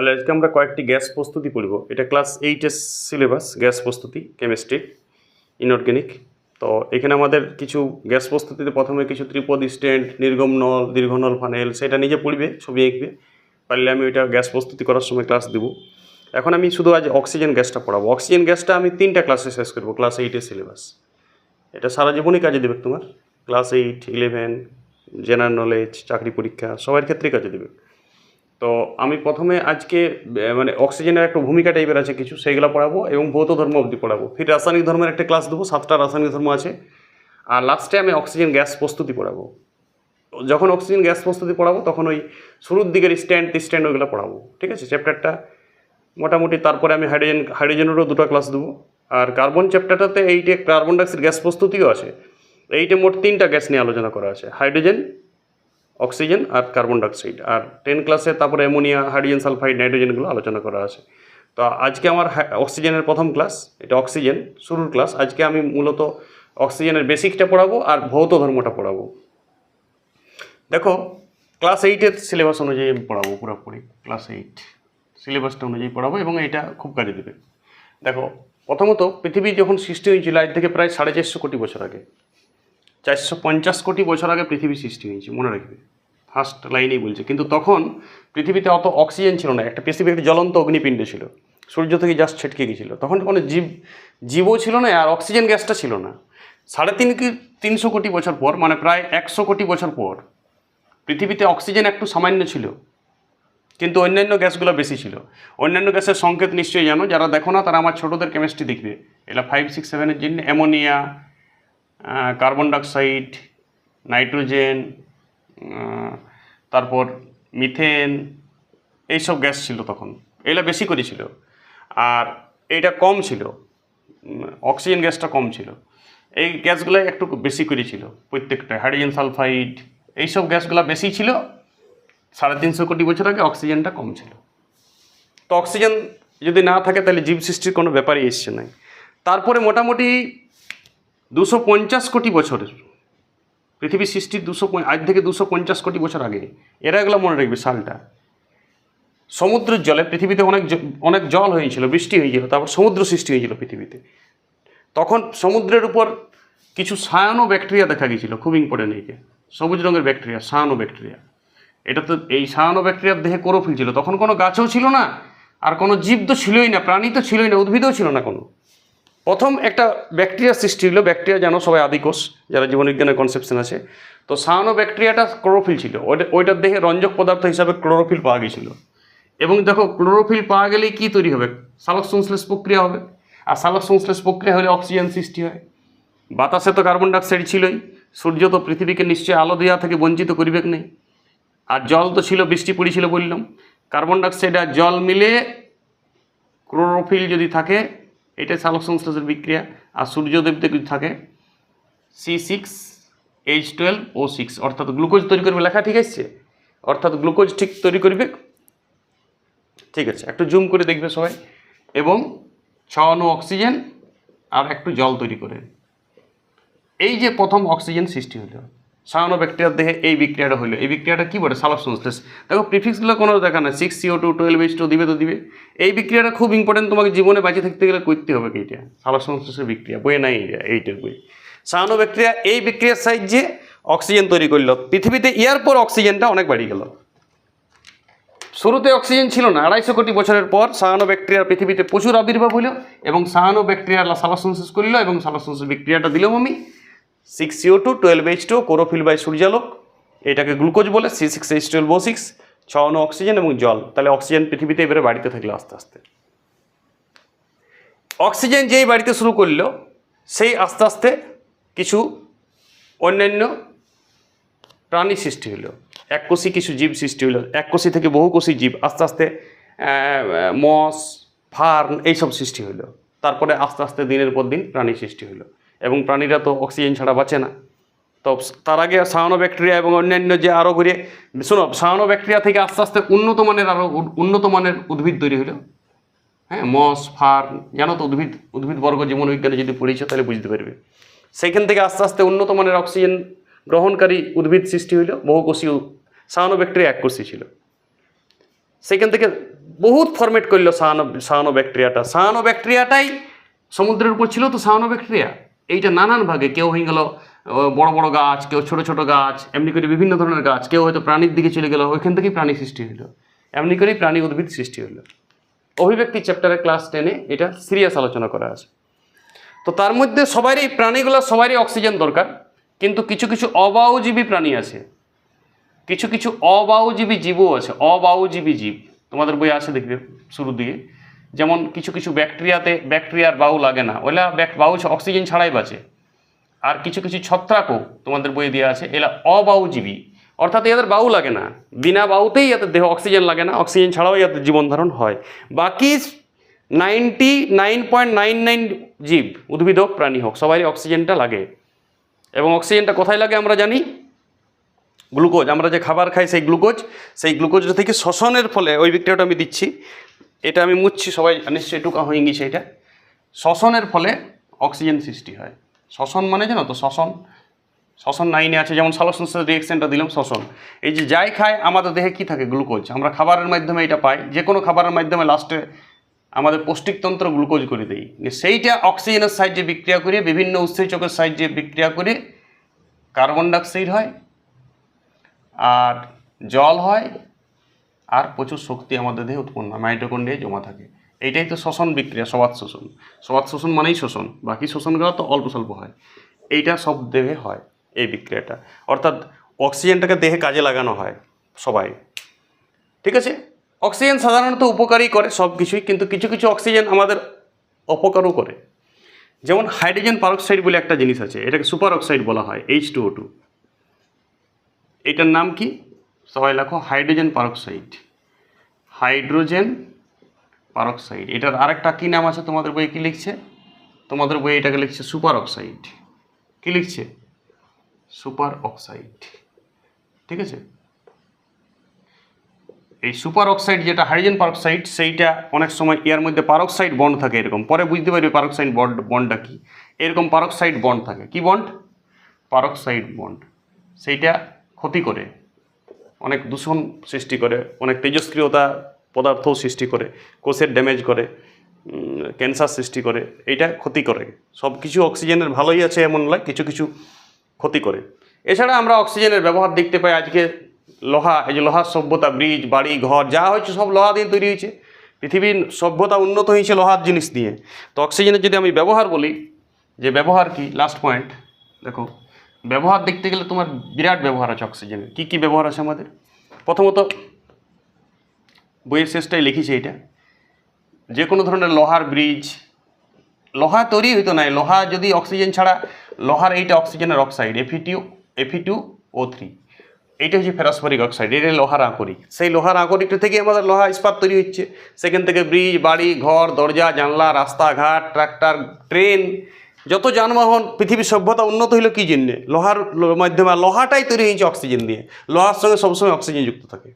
তাহলে আজকে আমরা কয়েকটি গ্যাস প্রস্তুতি পড়ব। এটা ক্লাস এইটের সিলেবাস গ্যাস প্রস্তুতি কেমিস্ট্রি ইনঅর্গ্যানিক তো এখানে আমাদের কিছু গ্যাস প্রস্তুতিতে প্রথমে কিছু ত্রিপদ স্ট্যান্ড নির্গম নল, দীর্ঘ নল ফানেল সেটা নিজে পড়বে, ছবি এঁকবে পারলে আমি ওইটা গ্যাস প্রস্তুতি করার সময় ক্লাস দেবো। এখন আমি শুধু আজ অক্সিজেন গ্যাসটা পড়াবো। অক্সিজেন গ্যাসটা আমি তিনটা ক্লাসে শেষ করব ক্লাস এইটের সিলেবাস এটা সারা জীবনই কাজে দেবে তোমার। Class eight eleven general knowledge চাকরি পরীক্ষা, সবার ক্ষেত্রেই কাজে দেবে। তো আমি প্রথমে আজকে মানে অক্সিজেনের একটা ভূমিকা টাইপের আছে কিছু, সেইগুলো পড়াবো এবং ভৌত ধর্ম অবধি পড়াবো। ফির রাসায়নিক ধর্মের একটা ক্লাস দেবো, সাতটা রাসায়নিক ধর্ম আছে। আর লাস্টে আমি অক্সিজেন গ্যাস প্রস্তুতি পড়াবো। যখন অক্সিজেন গ্যাস প্রস্তুতি পড়াবো, তখন ওই শুরুর দিকের স্ট্যান্ড স্ট্যান্ড ওইগুলো পড়াবো। ঠিক আছে? চ্যাপ্টারটা মোটামুটি তারপরে আমি হাইড্রোজেন হাইড্রোজেনেরও দুটো ক্লাস দেবো। আর কার্বন চ্যাপ্টারটাতে এইটে কার্বন ডাইঅক্সাইড গ্যাস প্রস্তুতিও আছে। এইটে মোট তিনটা গ্যাস নিয়ে আলোচনা করা আছে। হাইড্রোজেন অক্সিজেন আর কার্বন ডাইঅক্সাইড। আর টেন ক্লাসে তারপরে অ্যামোনিয়া হাইড্রোজেন সালফাইড নাইট্রোজেনগুলো আলোচনা করা আছে। তো আজকে আমার অক্সিজেনের প্রথম ক্লাস এটা অক্সিজেন, শুরুর ক্লাস আজকে আমি মূলত অক্সিজেনের বেসিকটা পড়াবো আর ভৌত ধর্মটা পড়াবো। দেখো ক্লাস এইটের সিলেবাস অনুযায়ী আমি পড়াবো পুরোপুরি। ক্লাস এইট সিলেবাসটা অনুযায়ী পড়াবো এবং এটা খুব কাজে দেবে। দেখো, প্রথমত পৃথিবী যখন সৃষ্টি হয়েছিল আজ থেকে প্রায় সাড়ে চারশো কোটি বছর আগে চারশো পঞ্চাশ কোটি বছর আগে পৃথিবী সৃষ্টি হয়েছে, মনে রাখবে। ফার্স্ট লাইনেই বলছে। কিন্তু তখন পৃথিবীতে অত অক্সিজেন ছিল না। একটা পৃথিবী একটা জ্বলন্ত অগ্নিপিণ্ড ছিল। সূর্য থেকে জাস্ট ছিটকে গেছিল। তখন কোনো জীব, জীবও ছিল না আর অক্সিজেন গ্যাসটা ছিল না। সাড়ে তিন কি, তিনশো কোটি বছর পর মানে প্রায় একশো কোটি বছর পর, পৃথিবীতে অক্সিজেন একটু সামান্য ছিল। কিন্তু অন্যান্য গ্যাসগুলো বেশি ছিল। অন্যান্য গ্যাসের সংকেত নিশ্চয়ই জানো? যারা দেখো না, তারা আমার ছোটোদের কেমিস্ট্রি দেখবে। এটা ফাইভ সিক্স সেভেনের জন্য অ্যামোনিয়া কার্বন ডাইঅক্সাইড, নাইট্রোজেন তারপর মিথেন, এইসব গ্যাস ছিল তখন। এগুলো বেশি করে আর এইটা কম ছিল। অক্সিজেন গ্যাসটা কম ছিল। এই গ্যাসগুলো একটু বেশি করে ছিল। প্রত্যেকটা হাইড্রোজেন সালফাইড, এইসব গ্যাসগুলো বেশি ছিল। সাড়ে তিনশো কোটি বছর আগে অক্সিজেনটা কম ছিল। তো অক্সিজেন যদি না থাকে, তাহলে জীব সৃষ্টির কোনো ব্যাপারই এসছে নাই। তারপরে মোটামুটি দুশো পঞ্চাশ কোটি বছরের। পৃথিবীর সৃষ্টির দুশো আজ থেকে দুশো পঞ্চাশ কোটি বছর আগে। এরা এগুলো মনে রাখবে সালটা। সমুদ্রের জলে পৃথিবীতে অনেক অনেক জল হয়েছিল, বৃষ্টি হয়েছিল, তারপর সমুদ্র সৃষ্টি হয়েছিল পৃথিবীতে। তখন সমুদ্রের উপর কিছু সায়ানো ব্যাকটেরিয়া দেখা গিয়েছিল, খুব ইম্পর্টেন্ট এইকে সবুজ রঙের ব্যাকটেরিয়া, সায়ানো ব্যাকটেরিয়া। এটা তো এই সায়ানো ব্যাকটেরিয়ার দেহে কোরোফিল ছিল। তখন কোনো গাছও ছিল না, আর কোনো জীব তো ছিলই না, প্রাণী তো ছিলই না, উদ্ভিদও ছিল না কোনো। প্রথম একটা ব্যাকটেরিয়া সৃষ্টি হলো, ব্যাকটেরিয়া জানো সবাই আদিকোষ, যারা জীবনবিজ্ঞানের কনসেপশন আছে। তো সায়ানো ব্যাকটেরিয়াটা ক্লোরোফিল ছিল। ওইটা, ওইটার দেহে রঞ্জক পদার্থ হিসাবে ক্লোরোফিল পাওয়া গিয়েছিল এবং দেখো, ক্লোরোফিল পাওয়া গেলেই কী তৈরি হবে? সালোক সংশ্লেষ প্রক্রিয়া হবে। আর সালক সংশ্লেষ প্রক্রিয়া হলে অক্সিজেন সৃষ্টি হয়। বাতাসে তো কার্বন ডাইঅক্সাইড ছিলই। সূর্য তো পৃথিবীকে নিশ্চয়ই আলো দেওয়া থেকে বঞ্চিত করিবেক নেই। আর জল তো ছিল, বৃষ্টি পড়েছিল বললাম। কার্বন ডাইঅক্সাইড আর জল মিলে ক্লোরোফিল যদি থাকে এটা সালোক সংশ্লেষের বিক্রিয়া। আর সূর্যদেবতে যদি থাকে। C six H twelve O six অর্থাৎ গ্লুকোজ তৈরি করবে লেখা, ঠিক আছে? অর্থাৎ গ্লুকোজ ঠিক তৈরি করবে। ঠিক আছে, একটু জুম করে দেখবে সবাই। এবং ছ অণু অক্সিজেন আর একটু জল তৈরি করে। এই যে প্রথম অক্সিজেন সৃষ্টি হলো। সায়ানো ব্যাকটেরিয়ার দেহে এই বিক্রিয়াটা হলো এই বিক্রিয়াটা কী বলে সালোক সংশ্লেষ। দেখো প্রিফিক্সগুলো কোনো দেখা না six CO two twelve H two দিবে তো দিবে। এই বিক্রিয়াটা খুব ইম্পর্টেন্ট তোমাকে জীবনে বাঁচিয়ে থাকতে গেলে করতে হবে এইটা সালোক সংশ্লেষের বিক্রিয়া বইয়ে নাই এইটা এইটার বই। সায়ানো ব্যাকটেরিয়া এই বিক্রিয়ার সাহায্যে অক্সিজেন তৈরি করল। পৃথিবীতে ইয়ার পর অক্সিজেনটা অনেক বাড়ি গেল। শুরুতে অক্সিজেন ছিল না, আড়াইশো কোটি বছরের পর সায়ানো ব্যাকটেরিয়ার পৃথিবীতে প্রচুর আবির্ভাব হলো এবং সায়ানো ব্যাকটেরিয়ার সালোক সংশ্লেষ করল এবং সালোক সংশ্লেষ বিক্রিয়াটা দিলাম আমি six CO two twelve H two chlorophyll by সূর্যালোক, এটাকে গ্লুকোজ বলে C six H twelve O six ছ অক্সিজেন এবং জল। তাহলে অক্সিজেন পৃথিবীতে এবারে বাড়িতে থাকল আস্তে আস্তে। অক্সিজেন যেই বাড়িতে শুরু করল, সেই আস্তে আস্তে কিছু অন্যান্য প্রাণী সৃষ্টি হলো। এককোষী কিছু জীব সৃষ্টি হলো। এককোষী থেকে বহুকোষী জীব আস্তে আস্তে মস, ফার্ন এইসব সৃষ্টি হলো। তারপরে আস্তে আস্তে দিনের পর দিন প্রাণী সৃষ্টি হলো। এবং প্রাণীরা তো অক্সিজেন ছাড়া বাঁচে না। তো তার আগে সায়ানো ব্যাকটেরিয়া এবং অন্যান্য যে আরও ঘুরে, শোনো সায়ানো ব্যাকটেরিয়া থেকে আস্তে আস্তে উন্নত মানের আরও উন্নত মানের উদ্ভিদ তৈরি হলো। হ্যাঁ মস ফার্ন জানো তো উদ্ভিদ উদ্ভিদবর্গ জীবনবিজ্ঞানে যদি পড়েছো তাহলে বুঝতে পারবে। সেইখান থেকে আস্তে আস্তে উন্নত মানের অক্সিজেন গ্রহণকারী উদ্ভিদ সৃষ্টি হইল বহুকোষী সায়ানো ব্যাকটেরিয়া এককোষী ছিল। সেখান থেকে বহুত ফরমেট করল সাহানো সাহানো ব্যাকটেরিয়াটা সাহানো ব্যাকটেরিয়াটাই সমুদ্রের উপর ছিল তো সাহানো ব্যাকটেরিয়া এইটা নানান ভাগে কেউ হয়ে গেল বড় বড় গাছ, কেউ ছোট ছোট গাছ, এমনি করে বিভিন্ন ধরনের গাছ, কেউ হয়তো প্রাণীর দিকে চলে গেল, ওইখান থেকেই প্রাণী সৃষ্টি হলো, এমনি করেই প্রাণী উদ্ভিদ সৃষ্টি হলো। অভিব্যক্তি চ্যাপ্টারে ক্লাস টেনে এটা সিরিয়াস আলোচনা করা আছে। তো তার মধ্যে সবারই, প্রাণীগুলো সবারই অক্সিজেন দরকার, কিন্তু কিছু কিছু অবাউজীবী প্রাণী আছে। কিছু কিছু অবাউজীবী জীবও আছে, অবাউজীবী জীব। তোমাদের বই আছে দেখবে শুরুর দিকে। যেমন কিছু কিছু ব্যাকটেরিয়াতে ব্যাকটেরিয়ার বাউ লাগে না ওলা বাউ অক্সিজেন ছাড়াই বাঁচে। আর কিছু কিছু ছত্রাকও তোমাদের বইয়ে দেওয়া আছে, এরা অবাউজীবী অর্থাৎ এদের বাউ লাগে না, বিনা বাউতেই এদের দেহ অক্সিজেন লাগে না, অক্সিজেন ছাড়াও এদের জীবন ধারণ হয়। বাকি ninety nine point nine nine জীব, উদ্ভিদ হোক, প্রাণী হোক, সবারই অক্সিজেনটা লাগে। এবং অক্সিজেনটা কোথায় লাগে আমরা জানি? গ্লুকোজ, আমরা যে খাবার খাই সেই গ্লুকোজ, সেই গ্লুকোজটা থেকে শ্বসনের ফলে, ওই বিক্রিয়াটা আমি দিচ্ছি। এটা আমি মুছছি, সবাই নিশ্চয়ই টুকা হয়ে গেছে এটা। শ্বসনের ফলে অক্সিজেন সৃষ্টি হয়। শ্বসন মানে জানো তো, শ্বসন। শ্বসন নাইনে আছে, যেমন সালোকসংশ্লেষ রিয়েকশনটা দিলাম শ্বসন। এই যে যাই খায়, আমাদের দেহে কি থাকে? গ্লুকোজ। আমরা খাবারের মাধ্যমে এটা পাই। যে কোনো খাবারের মাধ্যমে লাস্টে আমাদের পৌষ্টিকতন্ত্র গ্লুকোজ করে দেই। সেইটা অক্সিজেনের সাহায্যে বিক্রিয়া করে, বিভিন্ন উৎসেচকের সাহায্যে বিক্রিয়া করে কার্বন ডাইঅক্সাইড হয়, আর জল হয় আর প্রচুর শক্তি আমাদের দেহে উৎপন্ন হয় মাইটোকন্ড্রিয়ায় জমা থাকে। এইটাই তো শ্বসন বিক্রিয়া, সবাত শোষণ সবাত শোষণ মানেই শোষণ বাকি শোষণগুলো তো অল্প স্বল্প হয়। এইটা সব দেহে হয়, এই বিক্রিয়াটা। অর্থাৎ অক্সিজেনটাকে দেহে কাজে লাগানো হয় সবাই। ঠিক আছে? অক্সিজেন সাধারণত উপকারই করে সব কিছুই, কিন্তু কিছু কিছু অক্সিজেন আমাদের অপকারও করে। যেমন হাইড্রোজেন পারক্সাইড বলে একটা জিনিস আছে, এটাকে সুপার অক্সাইড বলা হয় এইচ টু ও টু এটার নাম কি? সবাই লেখো হাইড্রোজেন পারক্সাইড। Hydrogen peroxide. এটার আরেকটা কী নাম আছে তোমাদের বইয়ে? কী লিখছে? তোমাদের বইয়ে এটাকে লিখছে সুপার অক্সাইড কী লিখছে? সুপার অক্সাইড ঠিক আছে? এই সুপার অক্সাইড যেটা হাইড্রোজেন পারক্সাইড, সেইটা অনেক সময় এর মধ্যে পারক্সাইড বন্ড থাকে এরকম। পরে বুঝতে পারবে পারক্সাইড বন্ড, বন্ডটা কি। এরকম পারক্সাইড বন্ড থাকে। কি বন্ড? Peroxide bond. সেইটা ক্ষতি করে। অনেক দূষণ সৃষ্টি করে, অনেক তেজস্ক্রিয়তা পদার্থও সৃষ্টি করে, কোষের ড্যামেজ করে ক্যান্সার সৃষ্টি করে, এইটা ক্ষতি করে। সব কিছু অক্সিজেনের ভালোই আছে এমন নয়, কিছু কিছু ক্ষতি করে। এছাড়া আমরা অক্সিজেনের ব্যবহার দেখতে পাই আজকে লোহা, এই যে লোহার সভ্যতা ব্রিজ বাড়ি, ঘর, যা হয়েছে সব লোহা দিয়ে তৈরি হয়েছে। পৃথিবীর সভ্যতা উন্নত হয়েছে লোহার জিনিস দিয়ে। তো অক্সিজেনের যদি আমি ব্যবহার বলি, যে ব্যবহার কি? লাস্ট পয়েন্ট দেখো। ব্যবহার দেখতে গেলে তোমার বিরাট ব্যবহার আছে অক্সিজেনের। কী কী ব্যবহার আছে আমাদের? প্রথমত, বইয়ের শেষটাই লিখেছি এটা। যে কোনো ধরনের লোহার ব্রিজ লোহা তৈরি হইতো না, লোহা যদি অক্সিজেন ছাড়া, লোহার এইটা অক্সিজেনের oxide Fe two Fe two O three এইটা হচ্ছে ফেরাসফরিক অক্সাইড এটা লোহার আঁকরিক সেই লোহার আঁকরিকটা থেকে আমাদের লোহা ইস্পাত তৈরি হচ্ছে। সেখান থেকে ব্রিজ বাড়ি, ঘর, দরজা, জানলা, রাস্তাঘাট ট্রাক্টর ট্রেন যত যানবাহন, পৃথিবীর সভ্যতা উন্নত হইল কী জন্যে? লোহার মাধ্যমে লোহাটাই তৈরি হয়েছে অক্সিজেন দিয়ে। লোহার সঙ্গে সবসময় অক্সিজেন যুক্ত থাকে।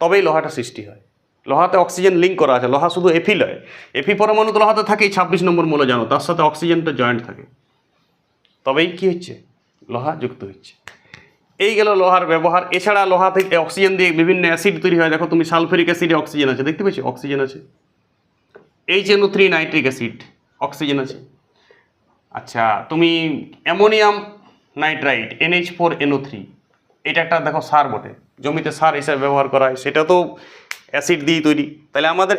তবেই লোহাটা সৃষ্টি হয়। লোহাতে অক্সিজেন লিঙ্ক করা আছে। লোহা শুধু এফি লয় এফি পরমাণু তো লোহাতে থাকেই, ছাব্বিশ নম্বর মূল জানো। তার সাথে অক্সিজেনটা জয়েন্ট থাকে। তবেই কি হচ্ছে? লোহা যুক্ত হচ্ছে। এই গেল লোহার ব্যবহার। এছাড়া লোহা থেকে অক্সিজেন দিয়ে বিভিন্ন অ্যাসিড তৈরি হয়। দেখো তুমি সালফেরিক অ্যাসিডে অক্সিজেন আছে। দেখতে পেয়েছ? অক্সিজেন আছে। H NO three nitric acid oxygen আছে। আচ্ছা তুমি ammonium nitrite, NH four, NO three, এটা একটা দেখো সার বটে। জমিতে সার হিসাবে ব্যবহার করা হয়, সেটা তো অ্যাসিড দিয়ে তৈরি। তাহলে আমাদের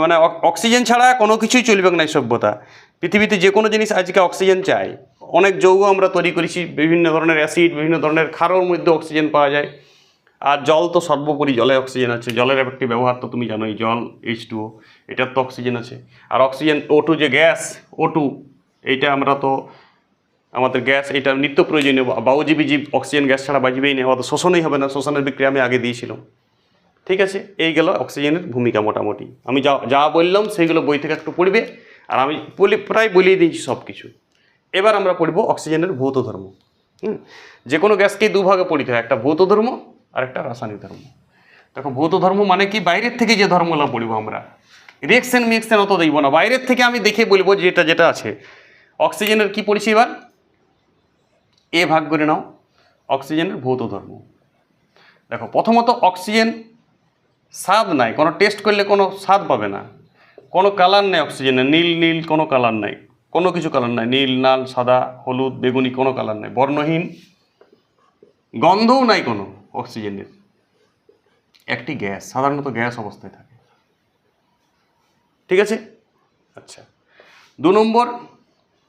মানে অক- অক্সিজেন ছাড়া কোনো কিছুই চলবে না সভ্যতা। পৃথিবীতে যে কোনো জিনিস আজকে অক্সিজেন চাই। অনেক যৌগ আমরা তৈরি করেছি, বিভিন্ন ধরনের অ্যাসিড, বিভিন্ন ধরনের ক্ষারর মধ্যে অক্সিজেন পাওয়া যায়। আর জল তো সর্বোপরি জলে অক্সিজেন আছে। জলের একটি ব্যবহার তো তুমি জানোই, জল এইচ টু এটার তো অক্সিজেন আছে। আর অক্সিজেন ও টু যে গ্যাস ও টু এইটা আমরা তো আমাদের গ্যাস এটা নিত্য প্রয়োজনীয়। বা- বায়ুজীবী জীব অক্সিজেন গ্যাস ছাড়া বাঁচবেই না আমাদের শোষণই হবে না, শোষণের বিক্রিয়া আমি আগে দিয়েছিলাম। ঠিক আছে? এই গেল অক্সিজেনের ভূমিকা মোটামুটি। আমি যা যা বললাম সেইগুলো বই থেকে একটু পড়বে, আর আমি বলি, প্রায় বলিয়ে দিয়েছি সব কিছু এবার আমরা পড়ব অক্সিজেনের ভৌত ধর্ম। হুম? যে কোনো গ্যাসকেই দুভাগে পড়িতে হয়, একটা ভৌত ধর্ম আর একটা রাসায়নিক ধর্ম। দেখো, ভৌত ধর্ম মানে কি? বাইরের থেকে যে ধর্মগুলো পড়ব আমরা। রিয়েকশন মিয়েকশন অত দেখব না। বাইরের থেকে আমি দেখে বলব যেটা যেটা আছে। অক্সিজেনের কি পড়েছি এবার? এ ভাগ করে নাও, অক্সিজেনের ভৌত ধর্ম। দেখো, প্রথমত অক্সিজেন স্বাদ নাই, কোনো টেস্ট করলে কোনো স্বাদ পাবে না। কোনো কালার নেই অক্সিজেনে নীল নীল কোনো কালার নাই। কোনো কিছু কালার নাই, নীল, লাল, সাদা, হলুদ, বেগুনি কোনো কালার নাই। বর্ণহীন গন্ধও নাই কোনো অক্সিজেনের। একটি গ্যাস, সাধারণত গ্যাস অবস্থায় থাকে। ঠিক আছে? আচ্ছা। দু নম্বর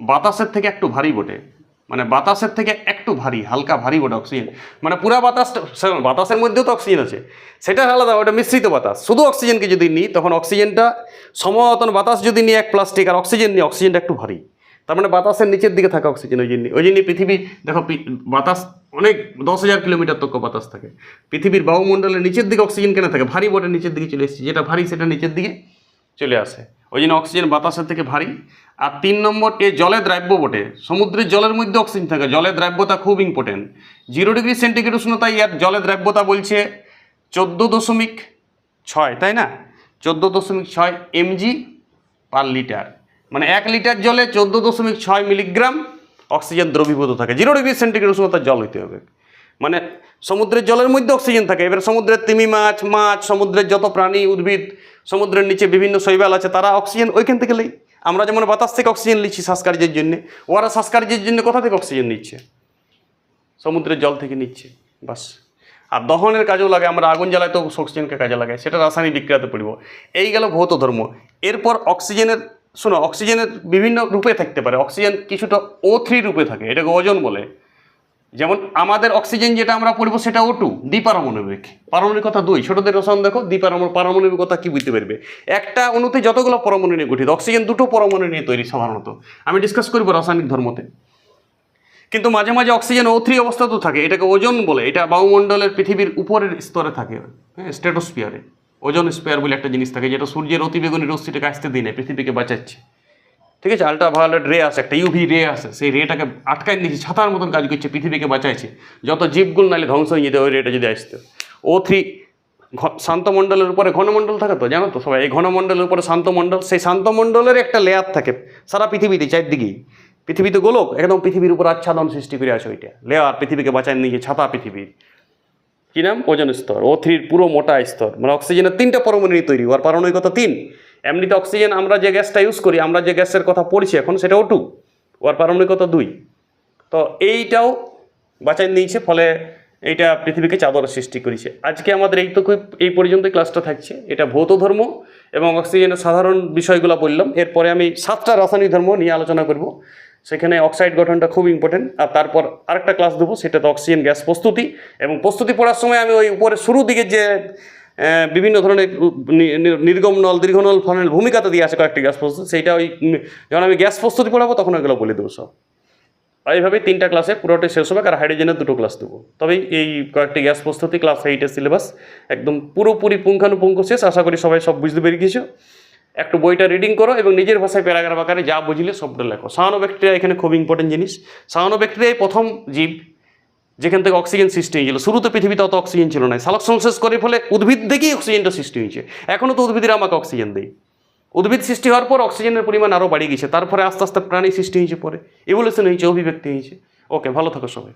বাতাসের থেকে একটু ভারী বটে। মানে বাতাসের থেকে একটু ভারী, হালকা ভারী বটে অক্সিজেন। মানে পুরা বাতাসটা বাতাসের মধ্যেও তো অক্সিজেন আছে। সেটা আলাদা, ওটা মিশ্রিত বাতাস। শুধু অক্সিজেনকে যদি নিই, তখন অক্সিজেনটা সমতন বাতাস যদি নিই এক প্লাস্টিক আর অক্সিজেন নিই অক্সিজেনটা একটু ভারী। তার মানে বাতাসের নিচের দিকে থাকে অক্সিজেন ওই জন্য ওই জন্য পৃথিবী, দেখো বাতাস অনেক, দশ হাজার কিলোমিটার তক বাতাস থাকে। পৃথিবীর বায়ুমণ্ডলের নিচের দিকে অক্সিজেন কেন থাকে? ভারী বটে নিচের দিকে চলে এসেছে। যেটা ভারী, সেটা নিচের দিকে চলে আসে। ওই জন্য অক্সিজেন বাতাসের থেকে ভারী। আর তিন নম্বর এ জলে দ্রাব্য বটে। সমুদ্রের জলের মধ্যে অক্সিজেন থাকে। জলের দ্রাব্যতা খুব ইম্পর্টেন্ট জিরো ডিগ্রি সেন্টিগ্রেড উষ্ণতায় ইয়ার জলের দ্রাব্যতা বলছে চোদ্দ দশমিক ছয়, তাই না? চোদ্দ দশমিক ছয় এমজি পার লিটার মানে এক লিটার জলে চোদ্দ দশমিক ছয় মিলিগ্রাম অক্সিজেন দ্রবীভূত থাকে। জিরো ডিগ্রি সেন্টিগ্রেড উষ্ণতার জল হইতে হবে। মানে সমুদ্রের জলের মধ্যে অক্সিজেন থাকে। এবার সমুদ্রের তিমি মাছ মাছ, সমুদ্রের যত প্রাণী, উদ্ভিদ, সমুদ্রের নিচে বিভিন্ন শৈবাল আছে, তারা অক্সিজেন ওইখান থেকে লেই আমরা যেমন বাতাস থেকে অক্সিজেন নিচ্ছি শ্বাসকার্যের জন্য, ওরা শ্বাসকার্যের জন্য কোথা থেকে অক্সিজেন নিচ্ছে? সমুদ্রের জল থেকে নিচ্ছে, বাস। আর দহনের কাজেও লাগে, আমরা আগুন জ্বালায় তো অক্সিজেনকে কাজে লাগাই সেটা রাসায়নিক বিক্রিয়াতে পড়ব। এই গেল ভৌত ধর্ম। এরপর অক্সিজেনের শোনো অক্সিজেনের বিভিন্ন রূপে থাকতে পারে। অক্সিজেন কিছুটা ও থ্রি রূপে থাকে, এটাকে ওজন বলে। যেমন আমাদের অক্সিজেন যেটা আমরা পড়ব সেটা ও টু দ্বিপারমাণবিক। পারমাণবিকতা দুই, ছোটদের রসায়ন দেখো, দ্বিপারমাণু পারমাণবিকতা কী বুঝতে পারবে? একটা অণুতে যতগুলো পরমাণু নিয়ে গঠিত, অক্সিজেন দুটো পরমাণু নিয়ে তৈরি সাধারণত। আমি ডিসকাস করব রাসায়নিক ধর্মতে। কিন্তু মাঝে মাঝে অক্সিজেন ও থ্রি অবস্থাতেও থাকে, এটাকে ওজন বলে, এটা বায়ুমণ্ডলের পৃথিবীর উপরের স্তরে থাকে হ্যাঁ স্ট্রেটোস্পিয়ারে ওজন স্পিয়ার বলে একটা জিনিস থাকে, যেটা সূর্যের অতিবেগুনি রশ্মিটাকে আসতে দিনে পৃথিবীকে বাঁচাচ্ছে। ঠিক আছে? আলট্রা ভায়োলেট রে আছে, একটা ইউভি রে আছে। সেই রেটাকে আটকায় নিয়েছে, ছাতার মতন কাজ করছে, পৃথিবীকে বাঁচাইছে। যত জীবগুলো নাহলে ধ্বংস হয়ে যেতে, ওই রেটা যদি আসতো। ও থ্রি শান্তমণ্ডলের উপরে ঘনমণ্ডল থাকে তো? জানো তো সবাই, এই ঘনমণ্ডলের উপরে শান্তমণ্ডল, সেই শান্তমণ্ডলের একটা লেয়ার থাকে। সারা পৃথিবীতে, চারদিকেই। পৃথিবীতে গোলক, একদম পৃথিবীর উপর আচ্ছাদন সৃষ্টি করে আছে ওইটা। লেয়ার পৃথিবীকে বাঁচায় নিয়ে ছাতা পৃথিবীর। কি নাম? ওজন স্তর। ও থ্রির পুরো মোটা স্তর। মানে অক্সিজেনের তিনটা পরমাণু তৈরি, ওর পারমাণবিকতা তিন। এমনিতে অক্সিজেন আমরা যে গ্যাসটা ইউজ করি, আমরা যে গ্যাসের কথা পড়ছি এখন সেটাও টু ওর পারমাণবিকতা দুই। তো এইটাও বাঁচাই নিয়েছে, ফলে এইটা পৃথিবীকে চাদর সৃষ্টি করেছে। আজকে আমাদের এই এইটুকু, এই পর্যন্ত ক্লাসটা থাকছে। এটা ভৌত ধর্ম এবং অক্সিজেনের সাধারণ বিষয়গুলো বললাম। এরপরে আমি সাতটা রাসায়নিক ধর্ম নিয়ে আলোচনা করব। সেখানে অক্সাইড গঠনটা খুব ইম্পর্টেন্ট আর তারপর আরেকটা ক্লাস দেবো সেটা তো অক্সিজেন গ্যাস প্রস্তুতি। এবং প্রস্তুতি পড়ার সময় আমি ওই উপরে শুরু দিকে যে বিভিন্ন ধরনের নির্গম নল দীর্ঘনল ফলনের ভূমিকাতে দিয়ে আছে কয়েকটি গ্যাস প্রস্তুতি। সেইটা ওই যখন আমি গ্যাস প্রস্তুতি পড়াবো, তখন ওইগুলো বলে দেবো সব। এইভাবে তিনটা ক্লাসে পুরোটাই শেষ হবে আর হাইড্রোজেনের দুটো ক্লাস দেবো। তবেই এই কয়েকটি গ্যাস প্রস্তুতি ক্লাস এইটের সিলেবাস একদম পুরোপুরি পুঙ্খানুপুঙ্খ শেষ। আশা করি সবাই সব বুঝতে পেরে গিয়েছো। একটু বইটা রিডিং করো এবং নিজের ভাষায় প্যারাগ্রাফ আকারে যা বুঝলে সবটা লেখো। সাহানো ব্যাকটেরিয়া এখানে খুব ইম্পর্টেন্ট জিনিস। সাহানো ব্যাকটেরিয়াই প্রথম জীব যেখান থেকে অক্সিজেন সৃষ্টি হয়েছিল। শুরুতে পৃথিবীতে অত অক্সিজেন ছিল না। সালক সংশ্লেষ করে ফলে উদ্ভিদ দেখেই অক্সিজেনটা সৃষ্টি হয়েছে। এখনও তো উদ্ভিদের আমাকে অক্সিজেন দেয়। উদ্ভিদ সৃষ্টি হওয়ার পর অক্সিজেনের পরিমাণ আরও বাড়িয়ে গেছে। তারপরে আস্তে আস্তে প্রাণী সৃষ্টি হয়েছে পরে। এভলিউশন হয়েছে, অভিব্যক্তি হয়েছে। ওকে ভালো থাকো সবাই।